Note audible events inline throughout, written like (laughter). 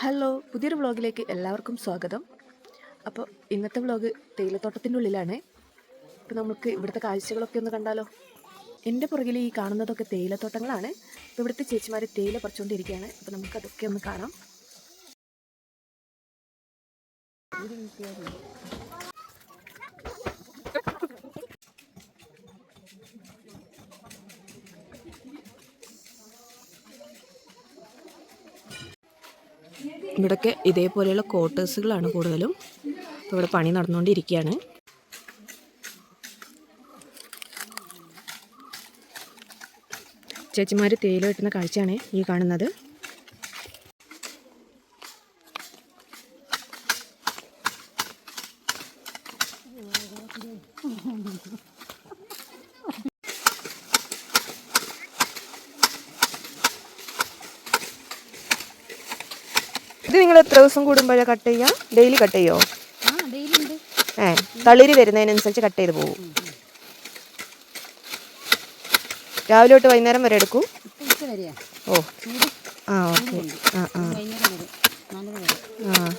Hello പുതിയൊരു വ്ളോഗിലേക്ക് എല്ലാവർക്കും സ്വാഗതം. അപ്പോൾ ഇന്നത്തെ വ്ളോഗ് തേയിലത്തോട്ടത്തിന്റെ ഉള്ളിലാണ്. അപ്പോൾ നമുക്ക് ഇവിടുത്തെ കാഴ്ചകളൊക്കെ ഒന്ന് കണ്ടാലോ? എന്റെ പുറകിൽ ഈ കാണുന്നതൊക്കെ തേയിലത്തോട്ടങ്ങളാണ്. അപ്പോൾ ഇവിടുത്തെ ചേച്ചിമാർ തേയില പറിച്ചുകൊണ്ടിരിക്കുകയാണ് അപ്പോൾ നമുക്കതൊക്കെ ഒന്ന് കാണാം. ഇവിടെയൊക്കെ ഇതേപോലെയുള്ള ക്വാർട്ടേഴ്സുകളാണ് കൂടുതലും. ഇവിടെ പണി നടന്നുകൊണ്ടിരിക്കുകയാണ്. ചേച്ചിമാർ തേയില വെട്ടുന്ന കാഴ്ചയാണ് ഈ കാണുന്നത്. ഇത് നിങ്ങൾ എത്ര ദിവസം കൂടുമ്പോഴാണ് കട്ട് ചെയ്യുക? ഡെയിലി കട്ട് ചെയ്യോ? ഏ തളിര് വരുന്നതിനനുസരിച്ച് കട്ട് ചെയ്ത് പോകും രാവിലെ തൊട്ട് വൈകുന്നേരം വരെ എടുക്കൂ. ഓ. ആ ഓക്കെ. ആ ആ. ആ.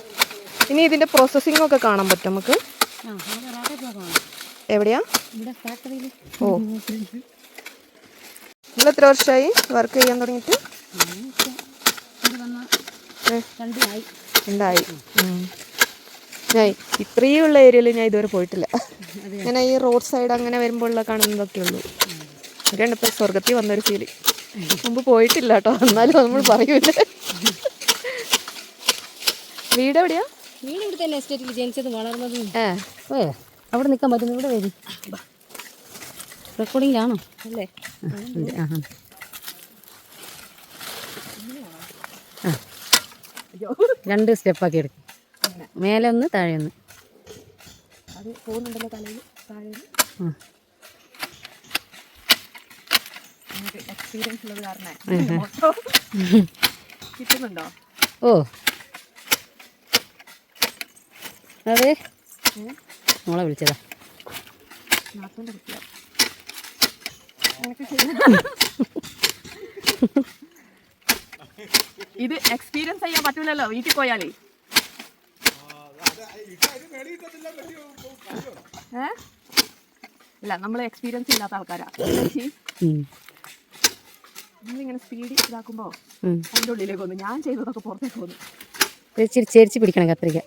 ഇനി ഇതിന്റെ പ്രോസസ്സിംഗ് ഒക്കെ കാണാൻ പറ്റും നമുക്ക്? എവിടെയാ? ഓ. നിങ്ങൾ എത്ര വർഷമായി വർക്ക് ചെയ്യാൻ തുടങ്ങിയിട്ട് ഇത് വന്ന ഏ. രണ്ടായി ഉണ്ടായി. ഞാൻ ഇത്രയും ഉള്ള ഏരിയയിൽ ഞാൻ ഇതുവരെ പോയിട്ടില്ല. ഇങ്ങനെ ഈ റോഡ് സൈഡ് അങ്ങനെ വരുമ്പോഴുള്ള കാണുന്നതൊക്കെ ഉള്ളൂ. അതൊക്കെയാണ് ഇപ്പോൾ സ്വർഗത്തിൽ വന്നൊരു ഫീൽ മുമ്പ് പോയിട്ടില്ല കേട്ടോ. എന്നാലും നമ്മൾ പറയൂല. വീട് എവിടെയാ? വീട് ഇവിടെ തന്നെ എസ്റ്റേറ്റിൽ ജനിച്ചതും വളർന്നതും. ഏ. അവിടെ നിൽക്കാൻ പറ്റുന്നു ഇവിടെ വരും. റെക്കോർഡിങ്ങിലാണോ അല്ലേ. ആ. രണ്ട് സ്റ്റെപ്പാക്കി എടുക്കും. മേലെ ഒന്ന് താഴെ ഒന്ന് അത് പോകുന്നുണ്ടല്ലോ തലയിൽ. താഴെ ആ. എക്സ്പീരിയൻസ് ഉള്ളത് കാരണം (laughs) കിട്ടുന്നുണ്ടോ? ഓ. അതെ. മോളെ വിളിച്ചതാ. നാത്തോണ്ട് (laughs) ഇത് എക്സ്പീരിയൻസ് ചെയ്യാൻ പറ്റൂലല്ലോ വീട്ടിൽ പോയാലേ. ഏ? ഇല്ല നമ്മൾ എക്സ്പീരിയൻസ് ഇല്ലാത്ത ആൾക്കാരാ. നിങ്ങളിങ്ങനെ. നമ്മളിങ്ങനെ സ്പീഡ് ഇതാക്കുമ്പോ. അതിന്റെ ഉള്ളിലേക്ക് വന്നു. ഞാൻ ചെയ്തതൊക്കെ പുറത്തേക്ക് വന്നു. ചേരിച്ച് പിടിക്കണം കത്രിക.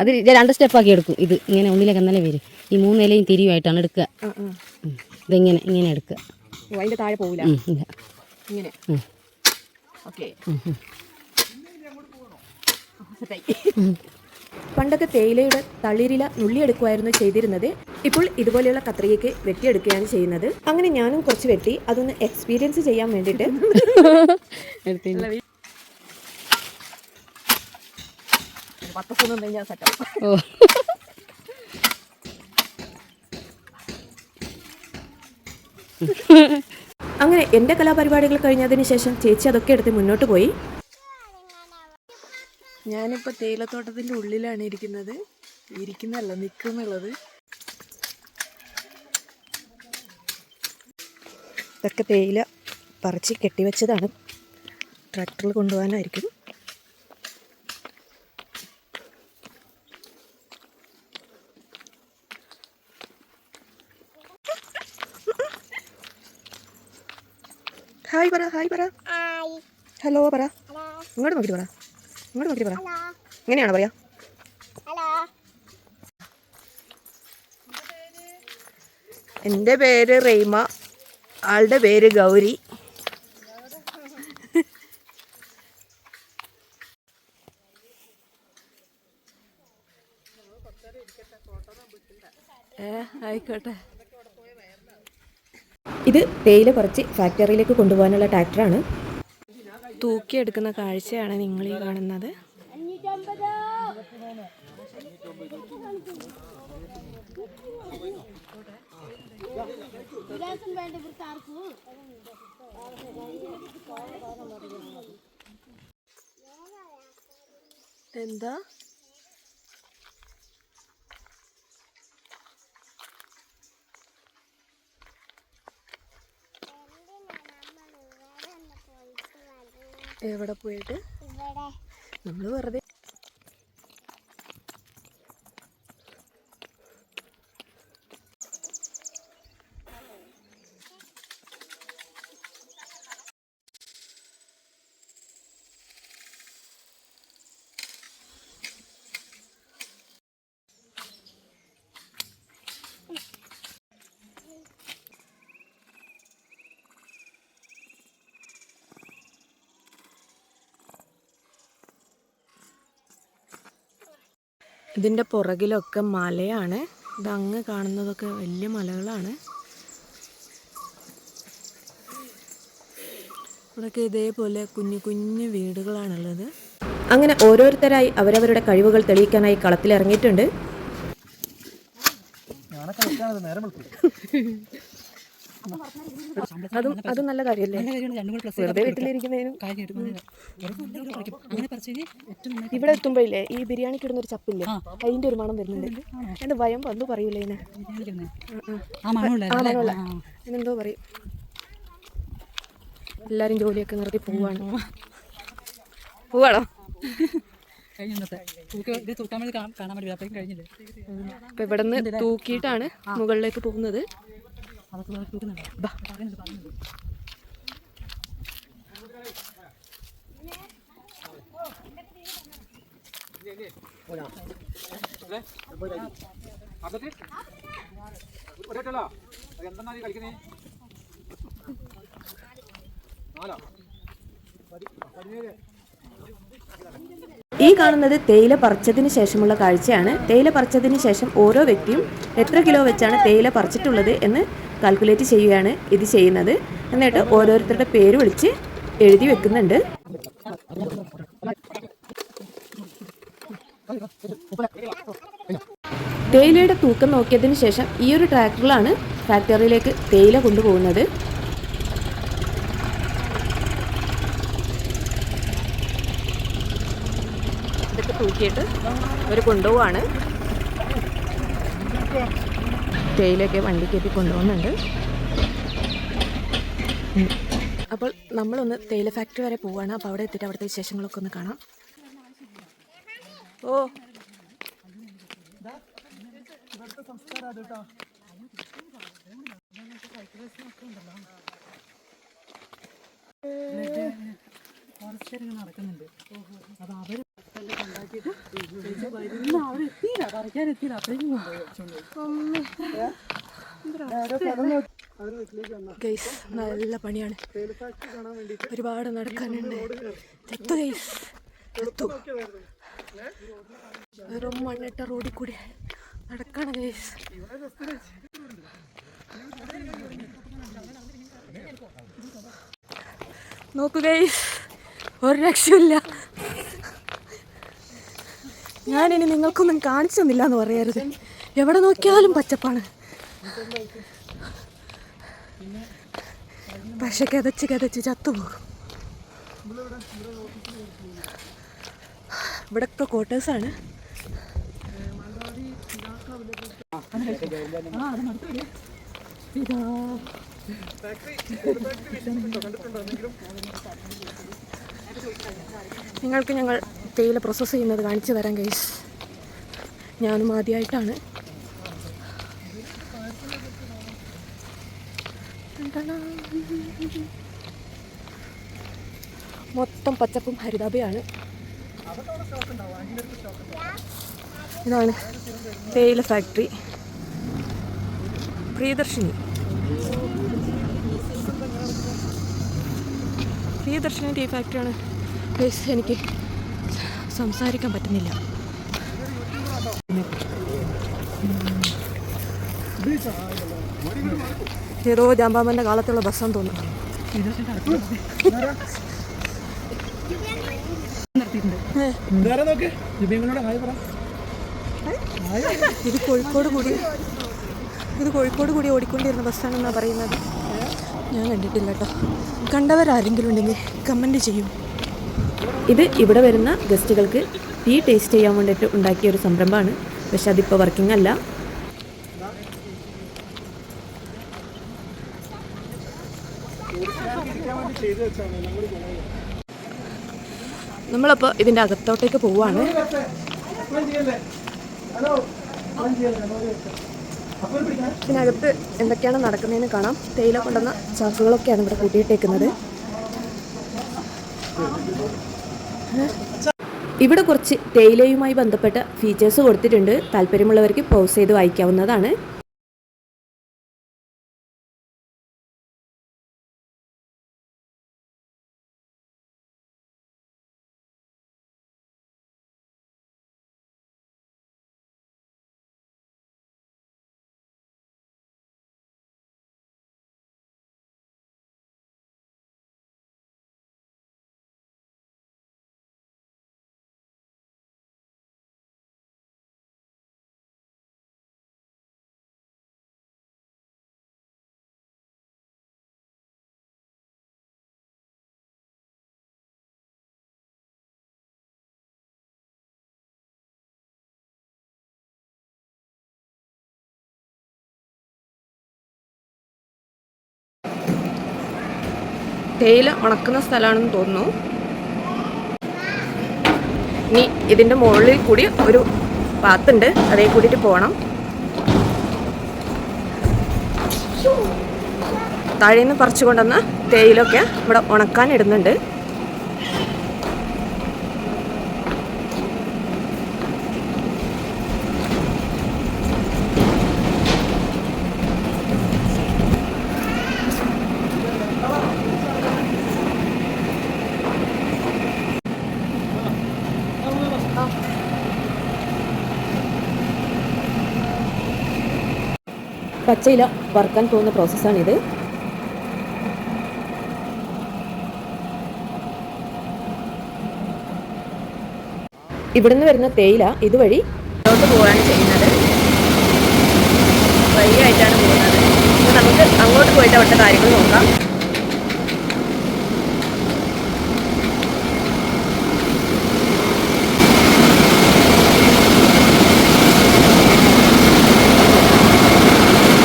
അത് ഇത് രണ്ട് സ്റ്റെപ്പാക്കി എടുക്കും. ഇത് ഇങ്ങനെ ഉള്ളിലേക്ക് എന്നാലേ വരും. ഈ മൂന്ന് ഇലയും തിരിയുമായിട്ടാണ് എടുക്കുക. ഇതിങ്ങനെ ഇങ്ങനെ എടുക്കുക. ഓ, അതിന്റെ താഴെ ഇല്ല. ഇങ്ങനെ. ഓക്കെ. പണ്ടൊക്കെ തേയിലയുടെ തളിരില നുള്ളിയെടുക്കുമായിരുന്നു ചെയ്തിരുന്നത്. ഇപ്പോൾ ഇതുപോലെയുള്ള കത്രികയ്ക്ക് വെട്ടിയെടുക്കുകയാണ് ചെയ്യുന്നത്. അങ്ങനെ ഞാനും കുറച്ച് വെട്ടി അതൊന്ന് എക്സ്പീരിയൻസ് ചെയ്യാൻ വേണ്ടിയിട്ട്. ഓ. അങ്ങനെ എന്റെ കലാപരിപാടികൾ കഴിഞ്ഞതിന് ശേഷം ചേച്ചി അതൊക്കെ എടുത്ത് മുന്നോട്ട് പോയി. ഞാനിപ്പോൾ തേയിലത്തോട്ടത്തിന്റെ ഉള്ളിലാണ് ഇരിക്കുന്നത്. ഇരിക്കുന്നല്ല നിൽക്കുന്നുള്ളത് ഇതൊക്കെ തേയില പറിച്ച് കെട്ടിവെച്ചതാണ്. ട്രാക്ടറിൽ കൊണ്ടുപോകാനായിരിക്കും. ഹായ് പറ ഹായ് പറ. ഹലോ പറ. ഇങ്ങോട്ട് നോക്കിട്ട് പറ. ഇങ്ങോട്ട് നോക്കിട്ട് പറ. ഇങ്ങനെയാണോ പറയാ? എന്റെ പേര് റെയ്മ. ആളുടെ പേര് ഗൗരി. ആയിക്കോട്ടെ. ഇത് തേയില കുറച്ച് ഫാക്ടറിയിലേക്ക് കൊണ്ടുപോകാനുള്ള ട്രാക്ടറാണ്. തൂക്കിയെടുക്കുന്ന കാഴ്ചയാണ് നിങ്ങൾ ഈ കാണുന്നത്. എന്താ? എവിടെ പോയിട്ട് നമ്മൾ വെറുതെ ഇതിന്റെ പുറകിലൊക്കെ മലയാണ്. ഇതങ്ങ് കാണുന്നതൊക്കെ വലിയ മലകളാണ്. ഇവിടെയൊക്കെ ഇതേപോലെ കുഞ്ഞു കുഞ്ഞു വീടുകളാണുള്ളത്. അങ്ങനെ ഓരോരുത്തരായി അവരവരുടെ കഴിവുകൾ തെളിയിക്കാനായി കളത്തിലിറങ്ങിയിട്ടുണ്ട്. അതും അതും നല്ല കാര്യമല്ലേ? വെറുതെ വീട്ടിലിരിക്കുന്നതിനും ഇവിടെ എത്തുമ്പോഴില്ലേ ഈ ബിരിയാണിക്ക് ഇടുന്ന ഒരു ചപ്പില്ലേ? അതിന്റെ ഒരു മണം വരുന്നുണ്ട്. എന്റെ ഭയം വന്നു പറയൂലേ ഇതിനെ? ആ മണമുള്ള എന്തോ പറയും. എല്ലാരും ജോലിയൊക്കെ നിർത്തി പോവാണ്. പോവാണോ? കഴിഞ്ഞ ഇന്നത്തെ. തൂക്കി ഇത് തൂക്കാൻ കാണാൻ വേണ്ടി അപ്പോഴും കഴിഞ്ഞില്ലേ? അപ്പൊ ഇവിടെ നിന്ന് തൂക്കിയിട്ടാണ് മുകളിലേക്ക് പോകുന്നത്. അതൊക്കെ വേറെ തൂക്കുന്നുണ്ടോ പറയുന്നുണ്ട് പറയുന്നുണ്ട് ഈ കാണുന്നത് തേയില പറിച്ചതിന് ശേഷമുള്ള കാഴ്ചയാണ്. തേയില പറിച്ചതിന് ശേഷം ഓരോ വ്യക്തിയും എത്ര കിലോ വെച്ചാണ് തേയില പറിച്ചിട്ടുള്ളത് എന്ന് കാൽക്കുലേറ്റ് ചെയ്യുകയാണ് ഇത് ചെയ്യുന്നത്. എന്നിട്ട് ഓരോരുത്തരുടെ പേര് വിളിച്ച് എഴുതി വെക്കുന്നുണ്ട്. തേയിലയുടെ തൂക്കം നോക്കിയതിന് ശേഷം ഈ ഒരു ട്രാക്ടറിലാണ് ഫാക്ടറിയിലേക്ക് തേയില കൊണ്ടുപോകുന്നത് ഇതൊക്കെ തൂക്കിയിട്ട് അവർ കൊണ്ടുപോവാണ്. തേയിലൊക്കെ വണ്ടി കയറ്റി കൊണ്ടുപോകുന്നുണ്ട്. അപ്പോൾ നമ്മളൊന്ന് തേയില ഫാക്ടറി വരെ പോവാണ്. അപ്പോൾ അവിടെ എത്തിയിട്ട് അവിടുത്തെ വിശേഷങ്ങളൊക്കെ ഒന്ന് കാണാം. ഓ. നടക്കുന്നുണ്ട്. അത് അവർ ഗൈസ് നല്ല പണിയാണ്. ഒരുപാട് നടക്കാനുണ്ട്. എത്തു ഗൈസ് എത്തു. വെറും മണ്ണിട്ട റോഡിൽ കൂടി നടക്കാണ് ഗൈസ് നോക്കു ഗൈസ് ഒരു രക്ഷയില്ല ഞാനിനി നിങ്ങൾക്കൊന്നും കാണിച്ചു തന്നില്ല എന്ന് പറയരുത്. എവിടെ നോക്കിയാലും പച്ചപ്പാണ്. പക്ഷെ കിതച്ച് കിതച്ച് ചത്തുപോകും. ഇവിടൊക്കെ ക്വാർട്ടേഴ്സാണ് ഇതാ. നിങ്ങൾക്ക് ഞങ്ങൾ തേയില പ്രോസസ്സ് ചെയ്യുന്നത് കാണിച്ചു തരാം ഗൈസ് ഞാനും ആദ്യമായിട്ടാണ് മൊത്തം പച്ചപ്പും ഹരിതാഭയാണ് ഇതാണ് തേയില ഫാക്ടറി പ്രിയദർശിനി. പ്രിയദർശിനി ടീ ഫാക്ടറിയാണ് എനിക്ക് സംസാരിക്കാൻ പറ്റുന്നില്ല. ഏതോ ജാമ്പാമന്റെ കാലത്തുള്ള ബസ്സാന്ന് തോന്നുന്നു. ഇത് കോഴിക്കോട് കൂടി ഇത് കോഴിക്കോട് കൂടി ഓടിക്കൊണ്ടിരുന്ന ബസ്സാണെന്നാണ് പറയുന്നത്. ഞാൻ കണ്ടിട്ടില്ല കേട്ടോ. കണ്ടവരാരെങ്കിലും ഉണ്ടെങ്കിൽ കമന്റ് ചെയ്യും. ഇത് ഇവിടെ വരുന്ന ഗസ്റ്റുകൾക്ക് ടീ ടേസ്റ്റ് ചെയ്യാൻ വേണ്ടിയിട്ട് ഉണ്ടാക്കിയ ഒരു സംരംഭമാണ്. പക്ഷെ അതിപ്പോൾ വർക്കിംഗ് അല്ല. നമ്മളപ്പോൾ ഇതിന്റെ അകത്തോട്ടേക്ക് പോവുകയാണ് ഇതിനകത്ത് എന്തൊക്കെയാണ് നടക്കുന്നതെന്ന് കാണാം. തേയില കൊണ്ടുവന്ന ചാക്കുകളൊക്കെയാണ് ഇവിടെ കൂട്ടിയിട്ടേക്കുന്നത്. ഇവിടെ കുറച്ച് തേയിലയുമായി ബന്ധപ്പെട്ട ഫീച്ചേഴ്സ് കൊടുത്തിട്ടുണ്ട്. താല്പര്യമുള്ളവർക്ക് പോസ് ചെയ്ത് വായിക്കാവുന്നതാണ്. തേയില ഉണക്കുന്ന സ്ഥലമാണെന്ന് തോന്നുന്നു. ഇനി ഇതിന്റെ മുകളിൽ കൂടി ഒരു പാത്തുണ്ട്. അതേ കൂടിയിട്ട് പോകണം. താഴേന്ന് പറിച്ചു കൊണ്ടുവന്ന തേയിലൊക്കെ ഇവിടെ ഉണക്കാൻ ഇടുന്നുണ്ട്. പച്ചയില വറുക്കാൻ പോകുന്ന പ്രോസസ്സാണിത്. ഇവിടുന്ന് വരുന്ന തേയില ഇതുവഴി മുന്നോട്ട് പോവുകയാണ് ചെയ്യുന്നത്. വഴിയായിട്ടാണ് പോകുന്നത്. നമുക്ക് അങ്ങോട്ട് പോയിട്ട് അവിടുത്തെ കാര്യങ്ങൾ നോക്കാം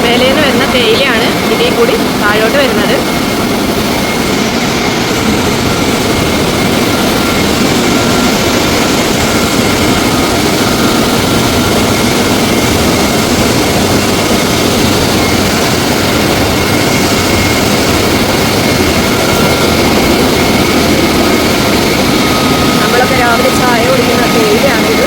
മേലേന്ന് വരുന്ന തേയിലയാണ് ഇതിൽ കൂടി താഴോട്ട് വരുന്നത് നമ്മളൊക്കെ രാവിലെ ചായ കുടിക്കുന്ന തേയിലയാണിത്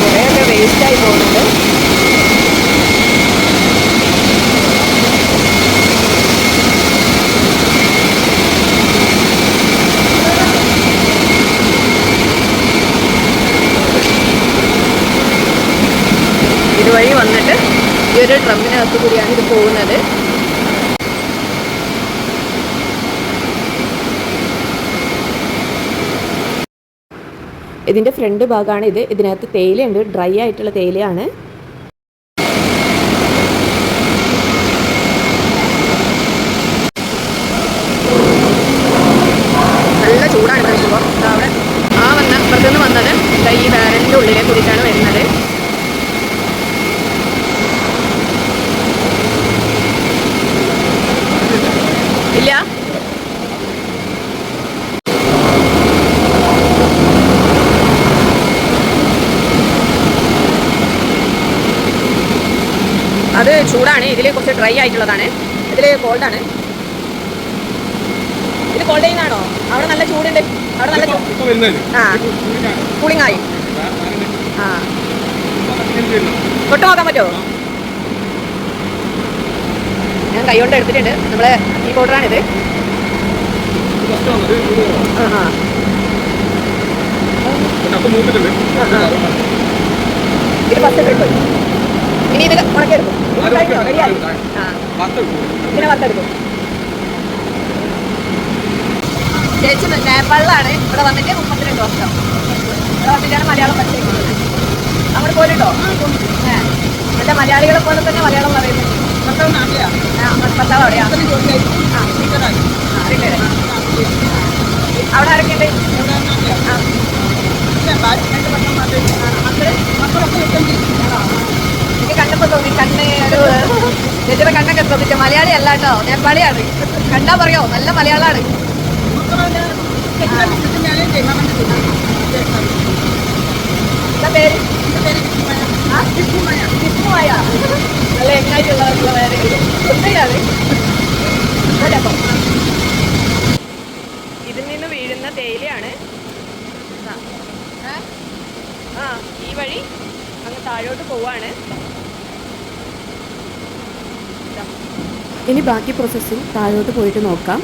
കുറേയൊക്കെ വേസ്റ്റായി പോകുന്നുണ്ട് ഇതുവഴി വന്നിട്ട് ഈ ഒരു ഡ്രമ്മിനകത്ത് കൂടിയാണ് ഇത് പോകുന്നത്. ഇതിന്റെ ഫ്രണ്ട് ഭാഗമാണ് ഇത്. ഇതിനകത്ത് തേയിലയുണ്ട്. ഡ്രൈ ആയിട്ടുള്ള തേയിലയാണ് നല്ല ചൂടാണ് കഴിക്കുമ്പോൾ അവിടെ ആ വന്ന പുറത്തുനിന്ന് വന്നത് ദാ ഈ ബാരലിന്റെ ഉള്ളിലെ കൂടിയിട്ടാണ് വരുന്നത് ഇല്ല അത് ചൂടാണ്. ഇതിൽ കുറച്ച് ഡ്രൈ ആയിട്ടുള്ളതാണ്. ഇതിൽ കോൾഡാണ് ഇത് കോൾഡ് ചെയ്യുന്നതാണോ അവിടെ നല്ല ചൂടുണ്ട്. അവിടെ നല്ല? ആ. കൂളിംഗ് ആയി. ആ. തൊട്ട് നോക്കാൻ പറ്റുമോ ഞാൻ കൈകൊണ്ട് എടുത്തിട്ടുണ്ട്. നമ്മളെ ഈ പൗഡറാണിത് ആ ആ. ഇത് പത്ത് കിട്ടും ഇനി ഇതിൽ പത്ത് ഇതിനെ പത്തെടുക്കും ചേച്ചി നേപ്പാളിലാണ് ഇവിടെ വന്നിട്ട് മുപ്പത്തിരണ്ട് വർഷം. ഇവിടെ വന്നിട്ടാണ് മലയാളം പഠിച്ചിരിക്കുന്നത്. അങ്ങോട്ട് പോയിട്ടോ എന്റെ മലയാളികളെ പോലെ തന്നെ മലയാളം പറയുന്നത് ഭർത്താവ് അവിടെയാ. ആ. ആ, റിട്ടയർ. അവിടെ ആരൊക്കെയുണ്ട്? മക്കളൊക്കെ ആ, കണ്ടപ്പോ തോന്നി കണ്ണ് ഒരു ചേച്ചിയുടെ കണ്ണൊക്കെ ശ്രദ്ധിച്ച മലയാളി അല്ല കേട്ടോ. നേപ്പാളിയാണ് കണ്ടാ പറയോ? നല്ല മലയാളാണ്. എന്താ പേര്? വിഷ്ണുമായ. നല്ല ഇതിൽ നിന്ന് വീഴുന്ന തേയിലയാണ്. ആ ഈ വഴി അങ്ങ് താഴോട്ട് പോവാണ്. ഇനി ബാക്കി പ്രോസസ്സിങ് താഴോട്ട് പോയിട്ട് നോക്കാം.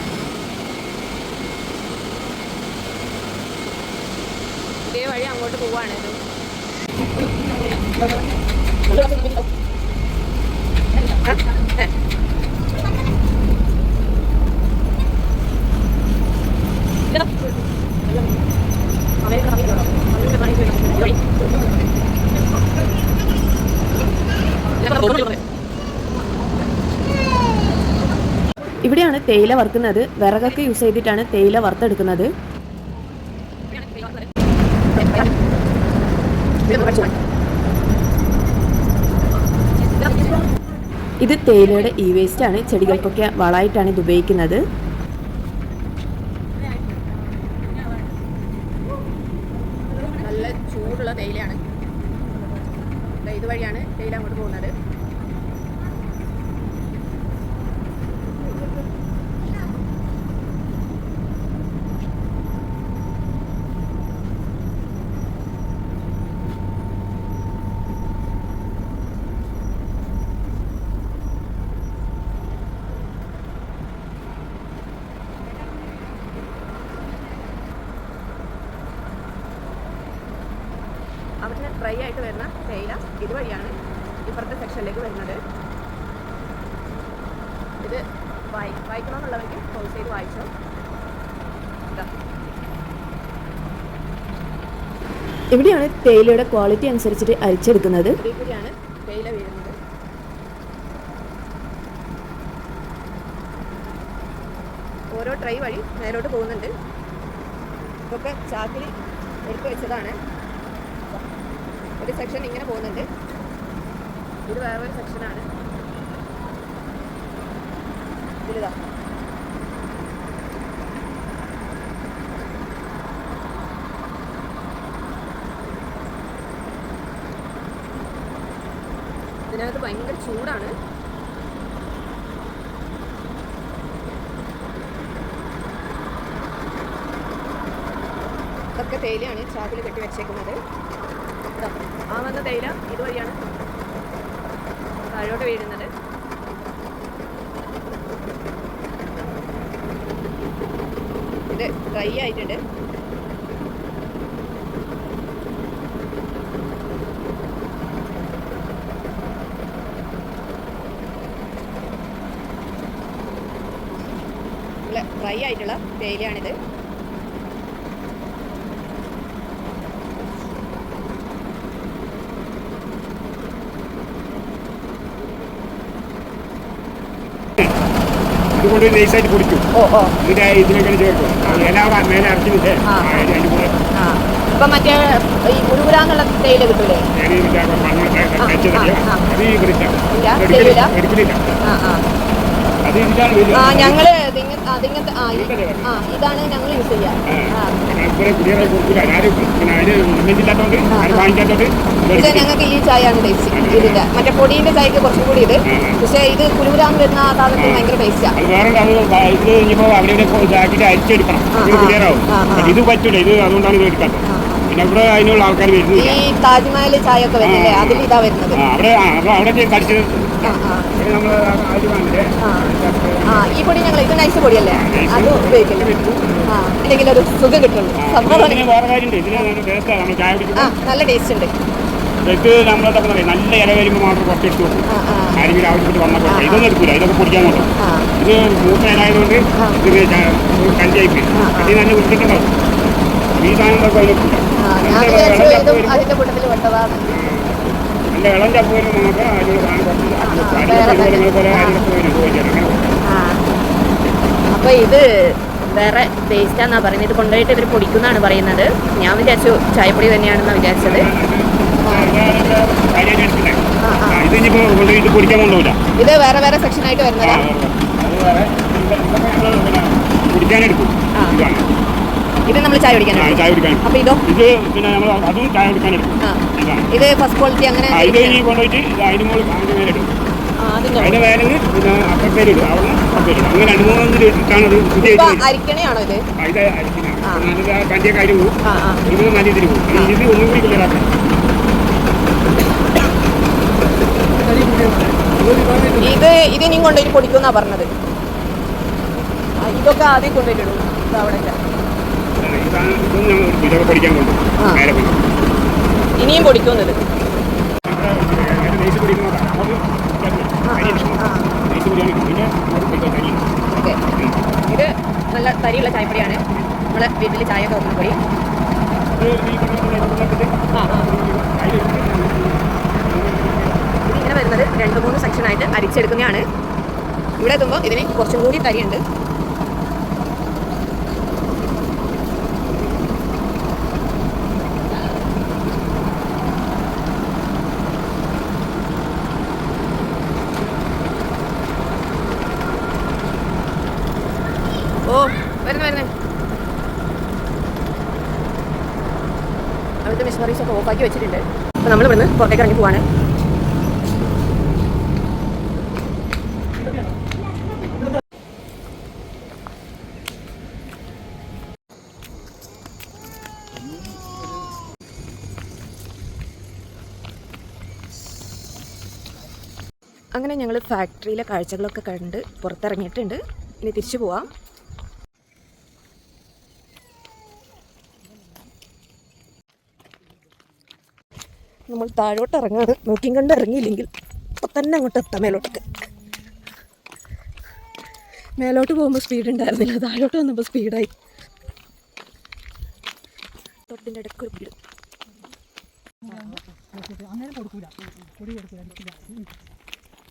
ഇതേ വഴി അങ്ങോട്ട് പോവാണ് ഇത്. ഇവിടെയാണ് തേയില വറുക്കുന്നത്. വിറകൊക്കെ യൂസ് ചെയ്തിട്ടാണ് തേയില വറുത്തെടുക്കുന്നത്. ഇത് തേയിലയുടെ ഈ വേസ്റ്റ് ആണ്. ചെടികൾക്കൊക്കെ വളമായിട്ടാണ് ഇത് ഉപയോഗിക്കുന്നത് നല്ല ചൂടുള്ള തേയിലയാണ് ദാ ഇതുവഴിയാണ് തേയില അങ്ങോട്ട് പോകുന്നത് അവിടെ ഡ്രൈ ആയിട്ട് വരുന്ന ഇതുവഴിയാണ് ഇപ്പുറത്തെ സെക്ഷനിലേക്ക് വരുന്നത്. ഇത് വായി വായിക്കണമെന്നുള്ളവർക്ക് ഹോൾ ചെയ്ത് വായിച്ചോ. ഇവിടെയാണ് തേയിലയുടെ ക്വാളിറ്റി അനുസരിച്ചിട്ട് അരിച്ചെടുക്കുന്നത്. കൂടിയാണ് തേയില വീഴുന്നത്. ഓരോ ട്രൈ വഴി മേലോട്ട് പോകുന്നുണ്ട്. ഇതൊക്കെ ചാക്കിൽ എടുത്തു വെച്ചതാണ്. ഒരു സെക്ഷൻ ഇങ്ങനെ പോകുന്നുണ്ട്. ഇത് വേറൊരു സെക്ഷനാണ് ഇതിലിതാ ഇതിനകത്ത് ഭയങ്കര ചൂടാണ്. ഇതൊക്കെ തേയിലയാണ് ചാക്കിൽ കെട്ടി വെച്ചേക്കുന്നത്. ഇതാ, ആ വന്ന തേയില ഇതുവഴിയാണ് താഴോട്ട് വീഴുന്നത്. ഇത് ഡ്രൈ ആയിട്ടുണ്ട്. ഡ്രൈ ആയിട്ടുള്ള തേയിലയാണിത്. ഇതുകൊണ്ട് നൈസായിട്ട് കുടിച്ചു എന്നിട്ട് ഇതിനൊക്കെ ചേർക്കും. എല്ലാവരും മേലെ അരച്ചിട്ട്. അതിന്റെ കൂടെ ഇപ്പൊ മറ്റേ ഈ തേയില കിട്ടൂലേ. അത് ഞങ്ങൾ അതിങ്ങനത്തെ ആ ആ ഇതാണ് ഞങ്ങൾ യൂസ് ചെയ്യാറ്. ഞങ്ങൾക്ക് ഈ ചായയാണ് ടേസ്റ്റ് ഇതിന്റെ മറ്റേ പൊടിയുടെ ചായക്ക് കുറച്ചും കൂടി ഇത്. പക്ഷേ ഇത് കുരുപുരാന്ന് വരുന്ന ആ സാധനത്തിന് ഭയങ്കര ടേസ്റ്റാണ് ഇത് പറ്റൂല. ഇത് അതുകൊണ്ടാണ് ഇത് എടുക്കാത്തത്. ഇവിടെ അതിനുള്ള ആൾക്കാർ വരുന്നില്ല. ഈ താജ്മഹൽ ചായ ഒക്കെ വരുന്നില്ലേ. അതിൽ ഇതാ വരുന്നത്. അവിടെ അവിടെ കടിച്ചത് ആ ഈ പൊടി ഞങ്ങൾ ഇത് നൈസ് പൊടിയല്ലേ? അത് ഉപയോഗിക്കില്ല? ആ എന്തെങ്കിലും ഒരു സുഖം കിട്ടുള്ളൂ. നല്ല ആ ടേസ്റ്റ് ഉണ്ട്. ഇത് നമ്മൾ നല്ല ഇല വരുമ്പോൾ മാത്രം കുറച്ചെടുത്ത് വെക്കും ആ ആ. ആരെങ്കിലും ആവശ്യപ്പെട്ട് വന്നപ്പോൾ ഇതൊന്നും ഇതൊക്കെ പൊടിക്കാൻ കൊണ്ടു ആ ഇത് മൂത്ത ഇലായതുകൊണ്ട് ഇതിന് കഞ്ചായി പോയി. ഇതിന് തന്നെ കുടിച്ചിട്ടുണ്ടാവും ഈ സാധനങ്ങളൊക്കെ അതിനൊക്കില്ല അതിന്റെ കൂട്ടത്തിൽ പെട്ടതാണ് ഇളം ചപ്പ് നമുക്ക് അതിനുള്ള സാധനം പോലെ അപ്പൊ ഇത് വേറെ ടേസ്റ്റാന്നാ പറയുന്നത്. ഇത് കൊണ്ടുപോയിട്ട് ഇവർ പൊടിക്കുന്നാണ് പറയുന്നത്. ഞാൻ വിചാരിച്ചു ചായപ്പൊടി തന്നെയാണെന്നാണ് വിചാരിച്ചത്. ഇത് വേറെ വേറെ സെക്ഷൻ ആയിട്ട് വരുന്നതാ. കുടിക്കാനെടുക്കും ഇത് നമ്മൾ ചായ കുടിക്കാൻ ചായ കുടിക്കാൻ അപ്പൊ ഇതോ? ഇത് പിന്നെ നമ്മൾ അതും ചായ ആ. ഇത് ഫസ്റ്റ് ക്വാളിറ്റി അങ്ങനെ ഇത് ഇനി കൊണ്ടുപോയിട്ട് ഇത് അതിന് മുകളിൽ അതിന് മേലെ ഇടും. ആ, അതിന്റെ അതിന്റെ മേലെ പിന്നെ അപ്പുറത്തേക്ക് ഇടും. അവിടെ അപ്പുറത്തേക്ക് അങ്ങനെ രണ്ട് മൂന്ന് ഇട്ടാണ് അത് പുതിയ ഇപ്പൊ അരിക്കണയാണോ ഇത്? ഇത് പോകും നല്ല പോകും ഒന്നും കൂടി ഇത് കൊണ്ടുപോയി പൊടിക്കുന്നാ പറഞ്ഞത്. ഇതൊക്കെ ആദ്യം കൊണ്ടുപോയിട്ടിടും അവിടെ ഞങ്ങൾ പഠിക്കാൻ കൊണ്ടുപോകും ഇനിയും പൊടിക്കുന്നത് ഇത് നല്ല തരിയുള്ള ചായപ്പൊടിയാണ്. നമ്മളെ വീട്ടിൽ ചായ ഒക്കെ വെക്കുന്ന പൊടി. ഇതിങ്ങനെ വരുന്നത് രണ്ട് മൂന്ന് സെക്ഷനായിട്ട് അരിച്ചെടുക്കുന്നതാണ്. ഇവിടെ എത്തുമ്പോൾ ഇതിന് കുറച്ചും കൂടി തരിയുണ്ട് ഓ വരുന്നു വരുന്നു അവിടുത്തെ ഒക്കെ വെച്ചിട്ടുണ്ട്. അപ്പോൾ നമ്മൾ ഇവിടുന്ന് പുറത്തേക്ക് ഇറങ്ങി പോവാണ്. അങ്ങനെ ഞങ്ങൾ ഫാക്ടറിയിലെ കാഴ്ചകളൊക്കെ കണ്ട് പുറത്തിറങ്ങിയിട്ടുണ്ട്. ഇനി തിരിച്ചു പോവാം. നമ്മൾ താഴോട്ട് ഇറങ്ങാണ് നോക്കിയും കണ്ട് ഇറങ്ങിയില്ലെങ്കിൽ അപ്പം തന്നെ അങ്ങോട്ട് എത്താം മേലോട്ടൊക്കെ. മേലോട്ട് പോകുമ്പോൾ സ്പീഡ് ഉണ്ടായിരുന്നില്ല. താഴോട്ട് വന്നപ്പോൾ സ്പീഡായി തൊട്ടിന്റെ ഇടയ്ക്ക് ഒരു വീട്. അങ്ങനെ കൊടുക്കൂല. കൊടി കൊടുക്കൂല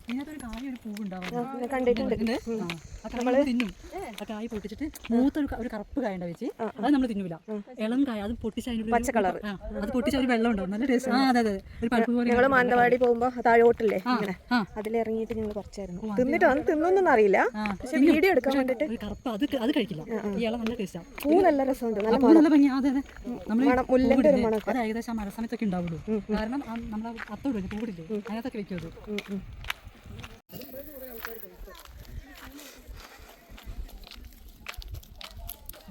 ഇതിനകത്തൊരു കായ ഒരു പൂവുണ്ടാവും കണ്ടിട്ടുണ്ട്. നമ്മൾ തിന്നും. ആ കായ പൊട്ടിച്ചിട്ട് ഒരു കറുപ്പ് കായ വെച്ച് അത് നമ്മൾ തിന്നൂല. ഇളം കായ അത് പൊട്ടിച്ച് പച്ച കളർ അത് പൊട്ടിച്ച ഒരു വെള്ളം ഉണ്ടാവും. നല്ല ടേസ്റ്റ് ആ അതെ അതെ. ഒരു പഴുപ്പ് പോലെ ഞങ്ങൾ മാനന്തവാടി പോകുമ്പോൾ താഴോട്ടില്ലേ ഇങ്ങനെ ആ. അതിലിറങ്ങിയിട്ട് ഞങ്ങൾ കുറച്ചായിരുന്നു. തിന്നിട്ട്? അത് തിന്നൊന്നും അറിയില്ല. പക്ഷെ വീഡിയോ എടുക്കാൻ വേണ്ടിട്ട് കറുപ്പ് അത് അത് കഴിക്കില്ല. ഈ ഇളം നല്ല ടേസ്റ്റാണ് പൂ നല്ല രസമുണ്ട്. നല്ല നല്ല ഭംഗി അതെ അതെ. നമ്മൾ മണം, മുല്ലന്റെ ഒരു മണം അത് ഏകദേശം മഴ സമയത്തൊക്കെ ഉണ്ടാവുള്ളൂ. കാരണം നമ്മൾ പൂവിടില്ലേ? അതിനകത്തൊക്കെ വെക്കും അത്.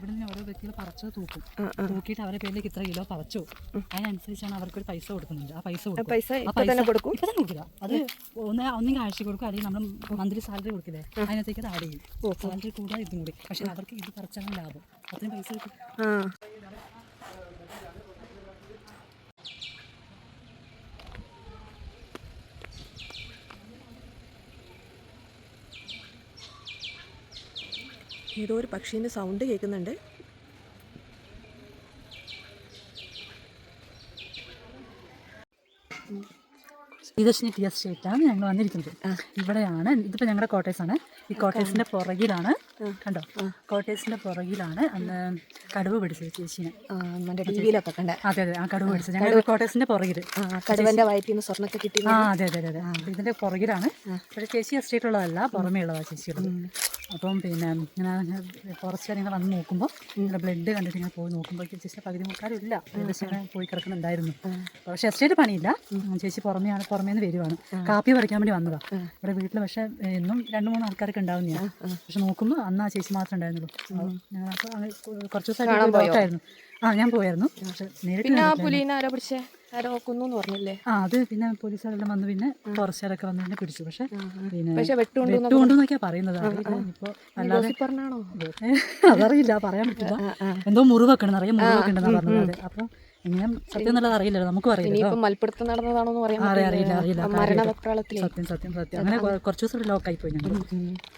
ഇവിടെ നിന്ന് ഓരോ വ്യക്തികൾ പറിച്ചത് തൂക്കും. തൂക്കിയിട്ട് അവരെ പേരിലേക്ക് ഇത്ര കിലോ പറിച്ചു അതിനനുസരിച്ചാണ് അവർക്ക് ഒരു പൈസ കൊടുക്കുന്നുണ്ട്. ആ പൈസ കൊടുക്കും. ഇപ്പൊ തന്നെ കൊടുക്കില്ല. അത് ഒന്ന് ഒന്നും ആഴ്ച കൊടുക്കും. അല്ലെങ്കിൽ നമ്മൾ മന്ത്രി സാലറി കൊടുക്കില്ലേ? അതിനകത്തേക്ക് അത് ആഡ് ചെയ്യും. സാലറി കൂടാതെ ഇതും കൂടി. പക്ഷെ അവർക്ക് ഇത് പറിച്ചാണ് ലാഭം. അത്രയും പൈസ കിട്ടും. ഏതോ ഒരു പക്ഷീന്റെ സൗണ്ട് കേൾക്കുന്നുണ്ട്. ശ്രീദർശിനി ടി എസ്റ്റേറ്റാണ് ഞങ്ങൾ വന്നിരിക്കുന്നത്. ഇവിടെയാണ് ഇതിപ്പോൾ ഞങ്ങളുടെ കോട്ടേഴ്സാണ് ഈ കോട്ടേഴ്സിന്റെ പുറകിലാണ് കണ്ടോ? കോട്ടേഴ്സിന്റെ പുറകിലാണ് അന്ന് കടുവ് പിടിച്ചത് ചേച്ചീനെ. ടിവിയിലൊക്കെ മറ്റേ ടി അതെ അതെ ആ കടുവ് പിടിച്ചത്. ഞങ്ങളുടെ കോട്ടേഴ്സിന്റെ പുറകിൽ ആ കടുവന്റെ വയറ്റിൽ നിന്ന് സ്വർണൊക്കെ കിട്ടി ആ അതെ അതെ അതെ ഇതിന്റെ പുറകിലാണ്. പക്ഷേ ചേച്ചി എസ്റ്റേറ്റ് ഉള്ളതല്ല പുറമേ ഉള്ളതാണ് ചേച്ചിയുള്ളത്. അപ്പം പിന്നെ ഇങ്ങനെ ഫോറസ്റ്റ് കാര്യങ്ങൾ വന്ന് നോക്കുമ്പോൾ ഇങ്ങനെ ബ്ലഡ് കണ്ടിട്ട് ഇങ്ങനെ പോയി നോക്കുമ്പോൾ ചേച്ചിയുടെ പകുതി മുക്കാലും ഇല്ല. ഏകദേശം പോയി കിടക്കുന്നുണ്ടായിരുന്നു പക്ഷേ എസ്റ്റേറ്റ് പണിയില്ല. ചേച്ചി പുറമെയാണ് പുറമേ നിന്ന് വരുവാണ്. കാപ്പി പറിക്കാൻ വേണ്ടി വന്നതാ. ഇവിടെ വീട്ടിൽ പക്ഷെ എന്നും രണ്ട് മൂന്ന് ആൾക്കാരൊക്കെ ഉണ്ടാവുന്നതാണ് പക്ഷെ നോക്കുമ്പോൾ അന്ന് ആ ചേച്ചി മാത്രമേ ഉണ്ടായിരുന്നുള്ളൂ. ഞങ്ങൾ അപ്പോൾ അങ്ങനെ കുറച്ച് ദിവസമായിട്ട് പോയിട്ടായിരുന്നു ആ ഞാൻ പോയായിരുന്നു. പക്ഷെ നേരിട്ട് പറഞ്ഞില്ലേ? ആ അത് പിന്നെ പോലീസുകാരെല്ലാം വന്ന് പിന്നെ ഫോറസ്റ്റുകാരൊക്കെ വന്ന് പിന്നെ പിടിച്ചു. പക്ഷെ പിന്നെ വെട്ടുകൊണ്ടെന്നൊക്കെയാ പറയുന്നത്. ഇപ്പൊ അല്ലാതെ അതറിയില്ല. പറയാൻ പറ്റില്ല. എന്തോ മുറിവൊക്കെ അറിയാം മുറിവെക്കണ്ടെന്നാ മുറിവൊക്കെ ഉണ്ടെന്നാ പറഞ്ഞത്. അപ്പൊ ഇങ്ങനെ സത്യം എന്നുള്ളത് അറിയില്ലല്ലോ നമുക്കും ഇനിയിപ്പം മൽപ്പിടുത്തം നടന്നതാണോ എന്ന് പറയാൻ അറിയില്ല അറിയില്ല. സത്യം സത്യം സത്യം. അങ്ങനെ കുറച്ച് ദിവസം ലോക്കായി പോയി ഞങ്ങൾ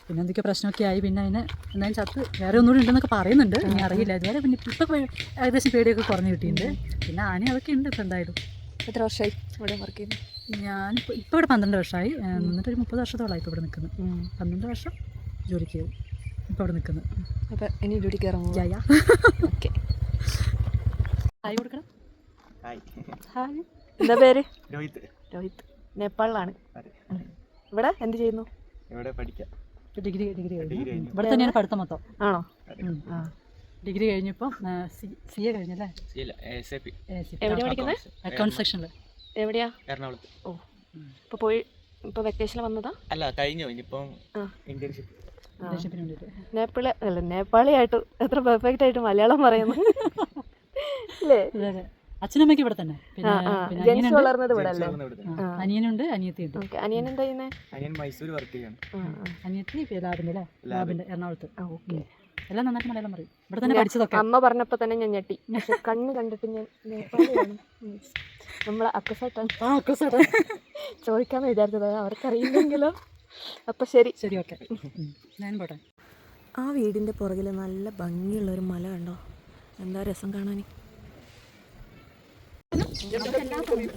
പിന്നെ എന്തൊക്കെ പ്രശ്നമൊക്കെ ആയി. പിന്നെ അതിന് എന്തായാലും ചത്ത് വേറെ ഒന്നുകൂടി ഉണ്ടെന്നൊക്കെ പറയുന്നുണ്ട്. ഇനി അറിയില്ല. ഇതുവരെ പിന്നെ ഇപ്പൊ ഏകദേശം പേടിയൊക്കെ കുറഞ്ഞു കിട്ടിയിട്ടുണ്ട്. പിന്നെ ആന അതൊക്കെ ഉണ്ട് ഇപ്പൊ എന്തായാലും. എത്ര വർഷമായി ഇവിടെ വർക്ക് ചെയ്യുന്നു? ഞാൻ ഇപ്പോൾ ഇവിടെ പന്ത്രണ്ട് വർഷമായി എന്നിട്ട് ഒരു മുപ്പത് വർഷത്തോളമായി ഇപ്പോൾ ഇവിടെ നിൽക്കുന്നത് പന്ത്രണ്ട് വർഷം ജോലിക്ക് ചെയ്തു ഇപ്പോൾ ഇവിടെ നിൽക്കുന്നത് അപ്പൊ ഇനി ജോലിക്ക് ഇറങ്ങും ആയി ഓക്കെ ഹായ് കൊടുക്കണം. ഹായ്. എന്താ പേര്? രോഹിത്. രോഹിത്. നേപ്പാളിലാണ്. ഇവിടെ എന്ത് ചെയ്യുന്നു? ഇവിടെ പഠിക്കാം. Degree degree. ഇവിടെ തന്നെയാണ് പഠിത്തം മൊത്തം. ആണോ? ആ. ഡിഗ്രി കഴിഞ്ഞപ്പോൾ സി എ കഴിഞ്ഞല്ലേ? അക്കൗണ്ട് സെക്ഷനിൽ എവിടെയാ? എറണാകുളത്ത്. ഓ. ഇപ്പോൾ പോയി ഇപ്പോൾ വെക്കേഷനിൽ വന്നതാ? അല്ല കഴിഞ്ഞു. ഇനിയിപ്പം ഇന്റേൺഷിപ്പ് നേപ്പാളി അല്ല നേപ്പാളിയായിട്ട് എത്ര പെർഫെക്റ്റ് ആയിട്ട് മലയാളം പറയുന്നു. (laughs) അല്ലേ അച്ഛനമ്മയ്ക്ക് ഇവിടെ തന്നെ. അനിയനുണ്ട്. വളർന്നത് ഇവിടെ അല്ലേ? ആ, അനിയനുണ്ട് അനിയത്തിയുണ്ട് അനിയൻ എന്താ ചെയ്യുന്നേ? അനിയൻ മൈസൂർ വർക്ക് ചെയ്യാണ് ആ ആ. അനിയത്തി ലാബിന്റെ അല്ലേ? ലാബിന്റെ എറണാകുളത്ത്. ഓക്കെ. എല്ലാം നന്നായിട്ട് മലയാളം പറയും. ഇവിടെ തന്നെ പഠിച്ചതൊക്കെ. അമ്മ പറഞ്ഞപ്പോ തന്നെ ഞാൻ ഞെട്ടി. കണ്ണ് കണ്ടിട്ട് ഞാൻ. (laughs) നമ്മളെ അക്കസായിട്ടാണ് ചോദിക്കാന്ന് വിചാരിച്ചത്. അവർക്കറിയില്ലെങ്കിലോ? അപ്പൊ ശരി. ശരി ഓക്കെ. ഞാൻ പോട്ടെ. ആ വീടിന്റെ പുറകിൽ നല്ല ഭംഗിയുള്ള ഒരു മല കണ്ടോ? എന്താ രസം കാണാൻ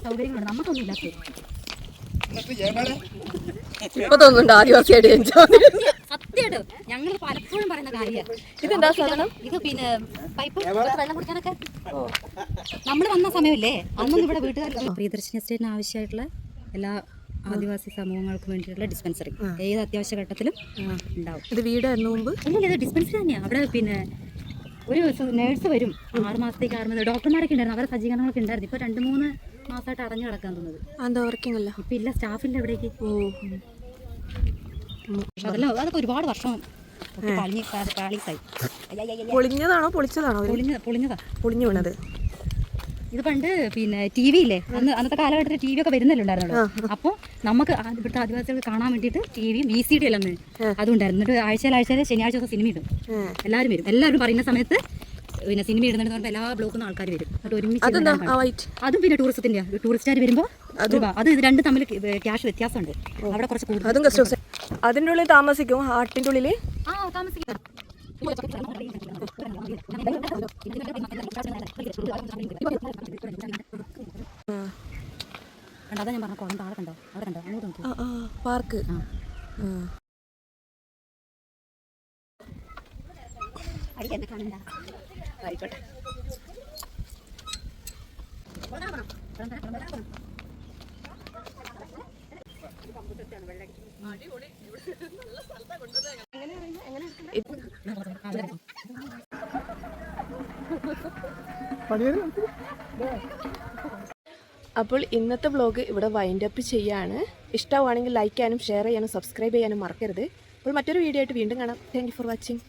സൗകര്യങ്ങളുണ്ട് നമുക്കൊന്നും ഇല്ലാത്തത് ഇപ്പൊ തോന്നുന്നുണ്ട് ആദിവാസിയായിട്ട് സത്യമായിട്ട് ഞങ്ങൾ പലപ്പോഴും പറയുന്ന കാര്യമാണ് ഇതെന്താ സാധനം? ഇത് പിന്നെ പൈപ്പ് വെള്ളം കുടിക്കാനൊക്കെ. നമ്മൾ വന്ന സമയമില്ലേ? അന്നൊന്നും ഇവിടെ വീട്ടുകാർ പ്രിയദർശിനി എസ്റ്റേറ്റിന് ആവശ്യമായിട്ടുള്ള എല്ലാ ആദിവാസി സമൂഹങ്ങൾക്ക് വേണ്ടിയിട്ടുള്ള ഡിസ്പെൻസറി ഏത് അത്യാവശ്യ ഘട്ടത്തിലും ഉണ്ടാവും. ഇത് വീടായിരുന്നു മുമ്പ്? ഇല്ല ഇത് ഡിസ്പെൻസറി തന്നെയാണ് അവിടെ പിന്നെ ഒരു നേഴ്സ് വരും. ആറ് മാസത്തേക്ക് ആറ് മാസം. ഡോക്ടർമാരൊക്കെ ഉണ്ടായിരുന്നു. അവരെ സജ്ജീകരണങ്ങളൊക്കെ ഉണ്ടായിരുന്നു. ഇപ്പോൾ രണ്ട് മൂന്ന് മാസമായിട്ട് അടഞ്ഞു കിടക്കാൻ തോന്നുന്നത്. എന്താ വർക്കിംഗ് അല്ല? ഇപ്പം ഇല്ല. സ്റ്റാഫില്ല എവിടേക്ക് ഓ. അതെല്ലാം അതൊക്കെ ഒരുപാട് വർഷം പൊളിഞ്ഞതാണോ പൊളിച്ചതാണോ പൊളിഞ്ഞ പൊളിഞ്ഞതാ. പൊളിഞ്ഞു വീണത്. ഇത് പണ്ട് പിന്നെ ടി വി ഇല്ലേ അന്ന് അന്നത്തെ കാലഘട്ടത്തിൽ ടി വി ഒക്കെ വരുന്നല്ലോ അപ്പൊ അപ്പോൾ നമുക്ക് ഇവിടുത്തെ ആദിവാസികൾ കാണാൻ വേണ്ടിയിട്ട് ടി വിയും വി സി ഡി എല്ലാം അതുണ്ടായിരുന്നു. എന്നിട്ട് ആഴ്ചയിൽ ആഴ്ചയിൽ ശനിയാഴ്ച ദിവസം സിനിമ ഇടും. എല്ലാവരും വരും. എല്ലാവരും പറയുന്ന സമയത്ത് പിന്നെ സിനിമ ഇടുന്നുണ്ട് പറഞ്ഞാൽ എല്ലാ ബ്ലോക്കിൽ നിന്ന് ആൾക്കാർ വരും. എന്നിട്ട് ഒരുമിച്ച് അതും പിന്നെ ടൂറിസത്തിന്റെ ടൂറിസ്റ്റുകാർ വരുമ്പോൾ അത്. ഇത് രണ്ടും തമ്മിൽ ക്യാഷ് വ്യത്യാസമുണ്ട്. അവിടെ കുറച്ച് കൂടുതൽ അതിന്റെ അതിന്റെ ഉള്ളിൽ താമസിക്കും ഹാട്ടിന്റെ ഉള്ളിൽ ആ താമസിക്കാം. കണ്ടോ ഞാൻ പറഞ്ഞ കുളം താഴെ കണ്ടോ അവിടെ കണ്ടോ അങ്ങോട്ട് നോക്കി പാർക്ക് ആയിക്കോട്ടെ അപ്പോൾ ഇന്നത്തെ വ്ലോഗ് ഇവിടെ വൈൻഡ് അപ്പ് ചെയ്യാണ്. ഇഷ്ടമാണെങ്കിൽ ലൈക്ക് ചെയ്യാനും ഷെയർ ചെയ്യാനും സബ്സ്ക്രൈബ് ചെയ്യാനും മറക്കരുത്. അപ്പോൾ മറ്റൊരു വീഡിയോ ആയിട്ട് വീണ്ടും കാണാം. Thank for watching